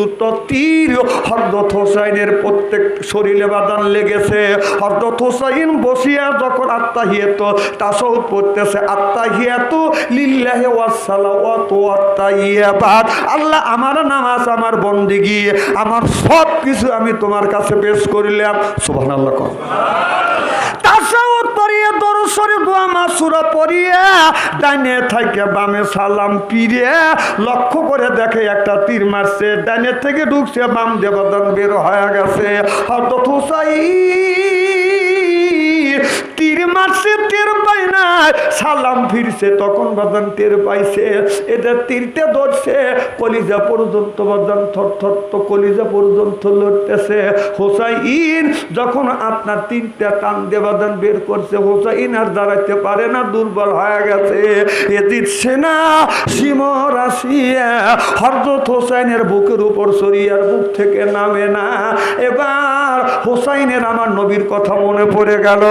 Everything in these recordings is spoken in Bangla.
দুটো তীর হরদত হোসাইনের প্রত্যেক শরীরে বাদান লেগেছে। হরদত হোসাইন বসিয়া যখন আত্মাহিয়াত তাসৌদ পড়তেছে, আত্মাহিয়াত লিল্লাহে ওয়াসালাওয়াত ওয়াত্তাইয়াবাত আল্লাহ আমার নামাজ, আমার বন্দিগি, আমার সব কিছু আমি তোমার কাছে পেশ করিলাম। সুবহানাল্লাহ কর। পড়িয়ে ডাইনে থেকে বামে সালাম লক্ষ্য করে দেখে একটা তীর মারছে। ডাইনে থেকে ঢুকছে, বাম দেবদান বের হয়ে গেছে। হয়তো হুসাই তীর মারছে পাই না। সালাম ফিরছে, তখন পাইছে। ধরছে, কলিজা পর্যন্ত থর কলিজা পর্যন্ত লড়তেছে। হোসাইন যখন আপনার তিনটা টান দিয়ে বাদান বের করছে, হোসাইন আর দাঁড়াইতে পারে না, দুর্বল হয়ে গেছে। এ দিচ্ছে না সিমর আসিয়া হরদত হোসাইনের বুকের উপর সরিয়ার বুক থেকে নামে না। এবার হোসাইনের আমার নবীর কথা মনে পড়ে গেল।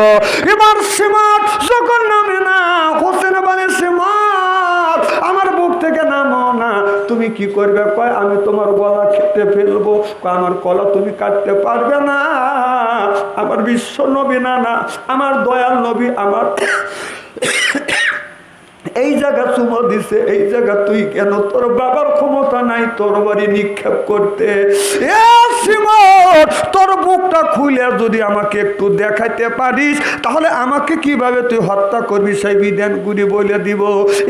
এবার সীমাত যখন নামে না হোসেন বলে, সীমাত, আমার বুক থেকে নামো না। তুমি কি করবে? কয়, আমি তোমার গলা খেতে ফেলব। আমার কলা তুমি কাটতে পারবে না। আমার বিশ্ব নবী না না। আমার দয়াল নবী, আমার এই জায়গা চুমো দিছে, এই জায়গা তুই কেন? তোর বাবার ক্ষমতা নাই, তোর বাড়ি নিক্ষেপ করতে। তোর বুকটা খুলে যদি আমাকে একটু দেখাইতে পারিস, তাহলে আমাকে কীভাবে তুই হত্যা করবি? সেই বিধান গুলি বলে দিব।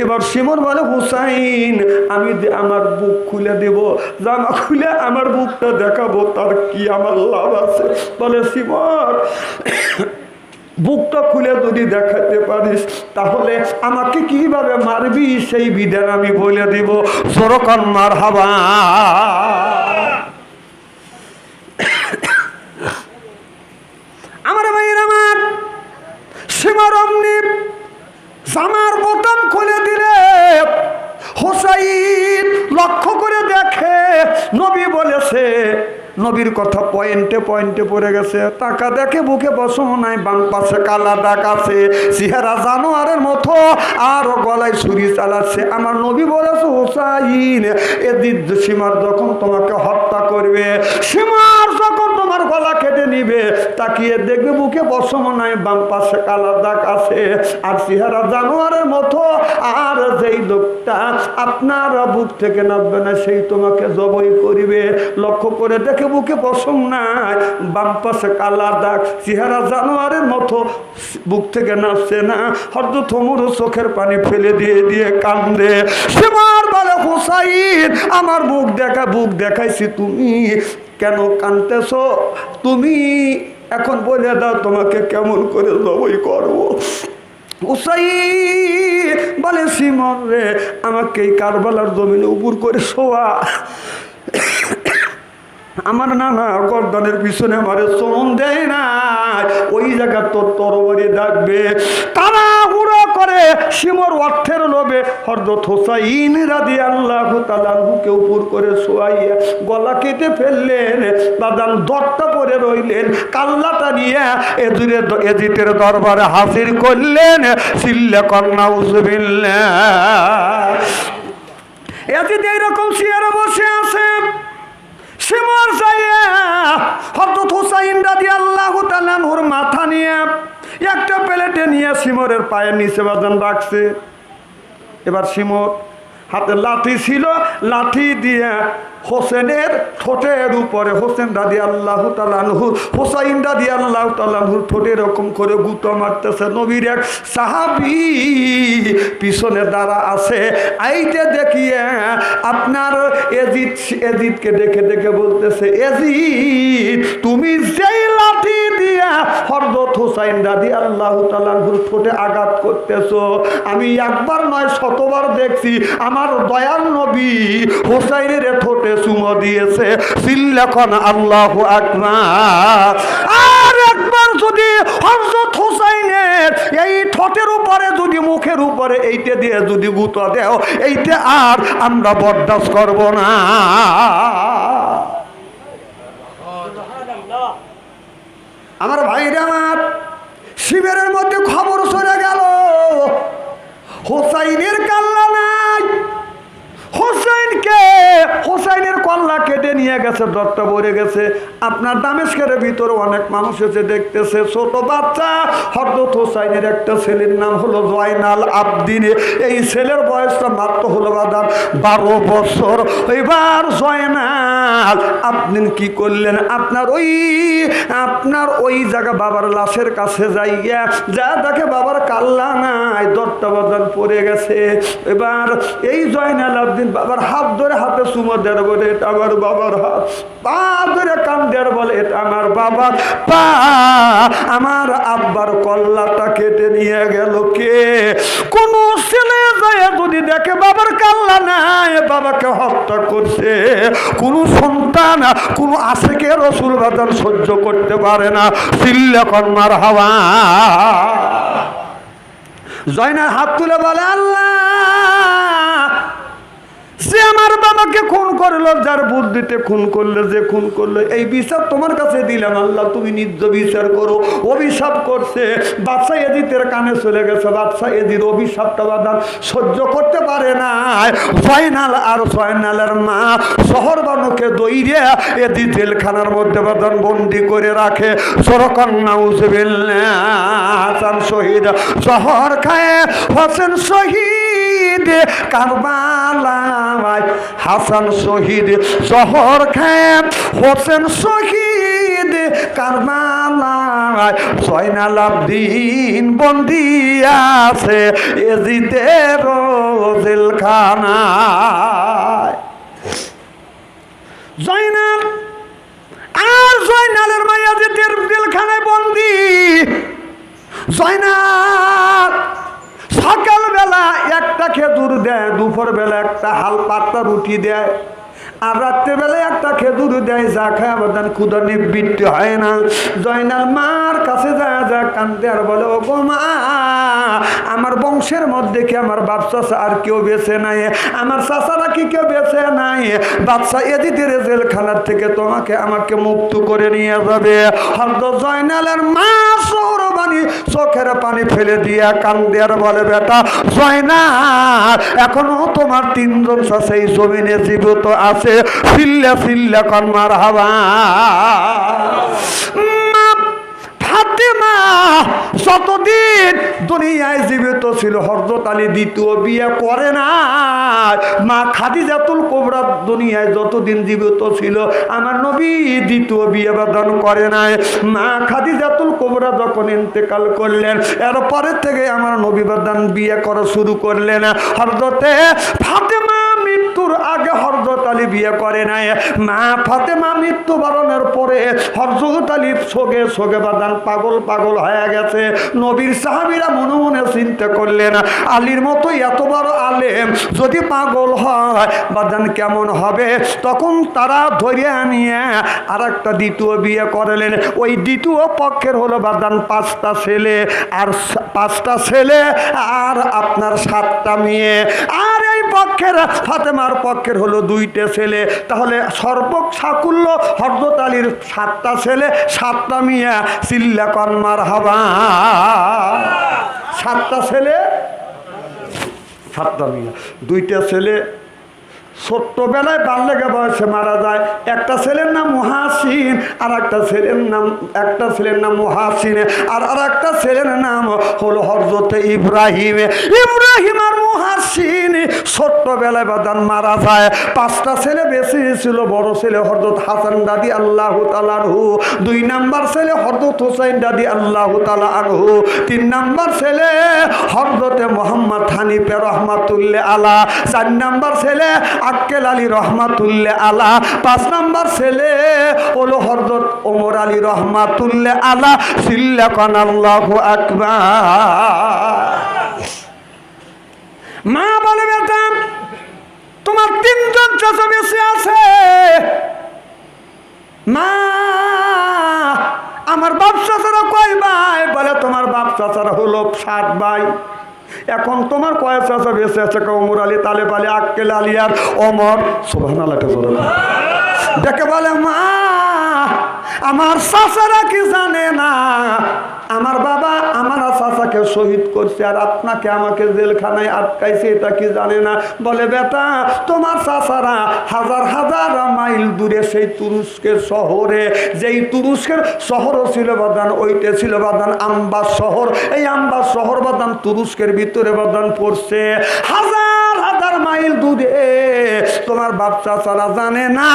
এবার সিমর বলে, হুসাইন, আমি আমার বুক খুলে দেব, জামা খুলে আমার বুকটা দেখাবো, তার কি আমার লাভ আছে? বলে সিমর বুকটা খুলে যদি দেখাতে পারিস, তাহলে আমাকে কীভাবে মারবি? সেই বিধান আমি বলে দিব। সরকার মার হাবা আমার ভাইয়ের আমার সীমার অমনি জামার বোতাম খুলে দিলে হোসাইন লক্ষ্য করে দেখে নবী বলেছে নবীর কথা পয়েন্টে পয়েন্টে পড়ে গেছে। টাকা দেখে বুকে বসো নাই, বাম পাশে কালা ডাক আছে, চেহারা জানোয়ারের মতো, আর গলায় ছুরি চালাচ্ছে। আমার নবী বলেছে হোসাইন এদিন সীমার যখন তোমাকে হত্যা করবে, সীমার গলা কেটে নিবে, তাকিয়ে দেখবে বুকে বসম নাই বাম পাশে কালা দাগ আছে। আর চেহারা জানোয়ারের মতো, আর যেই লোকটা আপনার বুক থেকে নামবে না, সেই তোমাকে জবই করিবে। লক্ষ্য করে দেখে বুকে বসম নাই বাম পাশে কালা দাগ। চেহারা জানোয়ারের মতো, বুক থেকে নামছে না। হয়তো থমুর চোখের পানি ফেলে দিয়ে দিয়ে কান্দে। সীমার বলে হুসাইন, আমার বুক দেখা, বুক দেখাইছি তুমি। কেন কানতেছ? তুমি এখন বলে দাও, তোমাকে কেমন করে জবই করব। উসাই বলে, সিমন রে, আমাকে এই কারবালার জমিনে উপর করে শোয়া। আমার নানা গর্দানের পিছনে আমারে চমন দেয় না ওই জায়গা তোর তরবারি ডাকবে। তারা করে সিমর অর্থের লোভে হরদত হোসাইন রাদি আল্লাহ তালাহুকে উপর করে শোয়াইয়া গলা কেটে ফেললেন, দাদান দরটা পরে রইলেন, কাল্লাটা নিয়ে এদুরে এদিতের দরবারে হাজির করলেন সিল্লে কন্যা উজবিল্লা এজিত এইরকম চেয়ারে বসে আছে সিমর যাইয়া হজরত হুসাইন রাজি আল্লাহ তালানহুর মাথা নিয়ে একটা প্লেটে নিয়ে সিমরের পায়ের নিচে বাজান রাখছে। এবার সিমর হাতে লাঠি ছিল, লাঠি দিয়ে হোসেনের ঠোঁটের উপরে, হোসেন দাদি আল্লাহ তালানহু হোসাইন দাদি আল্লাহ তালানহুর ঠোঁটে এরকম করে গুতো মারতেছে নবীর এক সাহাবি। পিছনে দ্বারা আছে, আইতে দেখিয়ে আপনার এজিত এজিতকে দেখে দেখে বলতেছে এজিত তুমি যেই লাঠি দিয়া হরদত হোসাইন দাদি আল্লাহ তালানহুর ঠোঁটে আঘাত করতেছো, আমি একবার নয়, শতবার দেখছি, আমার দয়াল নবী হোসাইনের ঠোঁটে চুমো দিয়েছে। সিল্লাখন আল্লাহ আকবার। আর একবার যদি হজরত হোসাইনের এই ঠোঁটের উপরে যদি মুখের উপরে এইটা দিয়ে যদি গুতো দেও, এইটা আর আমরা বরদাস্ত করব না। আমার ভাইরা আমার শিবিরের মধ্যে খবর চলে গেল। হোসাইনের কাল্লা নাই। হোসাইনকে হোসাইনের কল্লা কেটে নিয়ে গেছে দরটা ভরে গেছে। আপনার দামেশকের ভিতরে অনেক মানুষ এসে দেখতেছে, ছোট বাচ্চা। হরদত হোসাইনের একটা ছেলের নাম হলো জয়নাল আবদিনে। এই ছেলের বয়সটা মাত্র হলো বাদাম বারো বছর। এবার জয়নাল আপনি কি করলেন? আপনার ওই আপনার ওই জায়গা বাবার লাশের কাছে যাইয়া, যা দেখে বাবার কাল্লা নাই দরটা বাদান পড়ে গেছে। এবার এই জয়নাল আবদিন বাবার হাত ধরে হাতে সুমো দেড় বলে, এটা আমার বাবার হাত। পা ধরে কান দেড় বলে, এটা আমার বাবার পা। আমার আব্বার কল্লাটা কেটে নিয়ে গেল কে? কোন ছেলে যায় যদি দেখে বাবার কাল্লা নাই, বাবাকে হত্যা করছে। কোন সন্তান, কোন আশেকে রসুল বাদান সহ্য করতে পারে না। সিল্লা কর্মার হাওয়া। জয়নার হাত তুলে বলে, আল্লাহ সে আমার বাবাকে খুন করল, যার বুদ্ধিতে খুন করলে, যে খুন করল। এই বিচার তোমার কাছে দিলাম, আল্লাহ, তুমি নিজ বিচার করো। অভিশাপ করছে। বাদশা এদিতের কানে চলে গেছে। বাদশা এদির অভিশাপটা বাদান সহ্য করতে পারে না জয়নাল আর জয়নালের মা শহর বানুকে দইরে এদি জেলখানার মধ্যে বাদান বন্দি করে রাখে। সরকন্যা উজবিল্লাহ শহীদ শহর খায়, হোসেন শহীদ কারবালায় হাসান শহীদ, জহর খেপ হোসেন শহীদ, কারবালায় জয়নাল আবদিন বন্দি আছে এজিতে জেলখানায় জয়নাল, আর জয়নালের মাইয়া জিতের জেলখানায় বন্দি। জয়নাল সকালবেলা একটা খেজুর দেয় দুপুর বেলা একটা হাল পাতলা রুটি দেয়, আর রাত্রেবেলা একটা খেজুর দেয়, যা খায় ক্ষুদা নিবৃত্তি হয় না। জয়নাল মার কাছে যায় যা কান্দে আর বলে, ও গো মা, আমার বংশের মধ্যে কি আমার বাচ্চা আর কেউ বেছে নাই? আমার চাচারা কি কেউ বেছে নাই? বাচ্চা এদিদের জেলখানার থেকে তোমাকে আমাকে মুক্ত করে নিয়ে যাবে। হয়তো জয়নালের মা সৌরবাণী চোখের পানি ফেলে দিয়ে কান্দে আর বলে, বেটা সয়না এখনও তোমার তিনজন সেই জমিনে জীবিত আছে। সিল্লা সিল্লা কন্মার মা ফাতেমা যতদিন দুনিয়ায় জীবিত ছিল। হরজত আলী দ্বিতীয় বিয়ে করে না মা খাদিজাতুল কোবরা দুনিয়ায় যতদিন জীবিত ছিল, আমার নবী দ্বিতীয় বিয়ে বাদন করে নাই। মা খাদিজাতুল কোবরা যখন ইন্তেকাল করলেন এরপরে থেকে আমার নবী বাদান বিয়ে করা শুরু করলেন। হরজতে হরজত আলী বিয়ে করে নাই। মা ফাতেমা মৃত্যুবরণের পরে হরজত আলী সোগে সোগে বাদান পাগল পাগল হয়ে গেছে। নবীর সাহাবিরা মনে মনে চিন্তা করলেন, আলীর মতো এত বড় আলেম যদি পাগল হয়, বাদান কেমন হবে? তখন তারা ধরিয়ে নিয়ে আর একটা দ্বিতীয় বিয়ে করলেন। ওই দ্বিতীয় পক্ষের হলো বাদান পাঁচটা ছেলে, আর পাঁচটা ছেলে আর আপনার সাতটা মেয়ে। আর পক্ষের, ফাতেমার পক্ষের হলো দুইটা ছেলে। তাহলে সর্ব সাকুল্য হরদত আলীর সাতটা ছেলে, সাতটা মিয়া, চিল্লা কন্মার হাবা সাতটা ছেলে, সাতটা মিয়া। দুইটা ছেলে, ছোট্টবেলায় বাল্যকে বয়সে মারা যায়। একটা ছেলের নাম মুহাসিন আর একটা ছেলের নাম, একটা ছেলের নাম মুহাসিন, আর আর একটা ছেলের নাম হলো হরজতে ইব্রাহিমে। ইব্রাহিম আর মুহাসিন ছোট্টবেলায় বাদান মারা যায়। পাঁচটা ছেলে বেশি ছিল, বড় ছেলে হরজত হাসান দাদি আল্লাহ তালারহু দুই নাম্বার ছেলে হরজত হোসাইন দাদি আল্লাহ তালা আনহু, তিন নাম্বার ছেলে হরজতে মোহাম্মদ হানিফে রহমাতুল্লাহ আলা, চার নাম্বার ছেলে আক্কেল আলী রহমাতুল্লাহ আলা, পাঁচ নাম্বার ছেলে হলো হরজত ওমর আলী রহমাতুল্লাহ আলা, সিল্লাকান আল্লাহ আকবার। মা বলে, বেটা, তোমার তিনজন চাচা বেশি আছে। মা, আমার বাপ চাচারা কয় ভাই? বলে, তোমার বাপ চাচারা হলো সাত ভাই। এখন তোমার কয় চাচা বেঁচে আছে? ওমর আলী তালেব আলী, আক্কেল আলী আর অমর সোভান বলে। দেখে বলে, মা, আমার চাচারা কি জানে না? আমার বাবা, আমার চাচাকে শহীদ করছে আর আপনাকে আমাকে জেলখানায় আটকাইছে, এটা কি জানে না? বলে, বেটা, তোমার চাচারা হাজার হাজার মাইল দূরে সেই তুরস্কের শহরে, যেই তুরস্কের শহরও ছিল বাদান ওইটা ছিল বাদান আম্বাস শহর। এই আম্বা শহর বাদান তুরস্কের ভিতরে বাদান পড়ছে। হাজার হাজার মাইল দূরে তোমার বাপ চাচারা জানে না।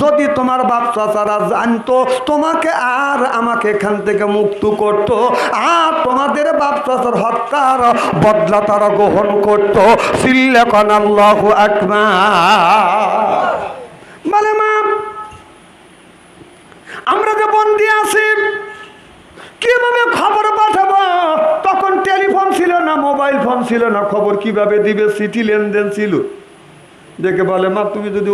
যদি তোমার বাপ চাচারা জানতো, তোমাকে আর আমাকে এখান থেকে মুক্ত করতো। আর তোমাদের বাপ চাচার হত্যার বদলা তারা গ্রহণ করতো। সিল্লেকন আল্লাহ মানে মা, আমরা যে বন্দি আছি, কীভাবে খবর পাঠাবো? তখন টেলিফোন ছিল না, মোবাইল ফোন ছিল না। খবর কীভাবে দিবে? চিঠি লেনদেন ছিল। দেখে বলে মা তুমি যদি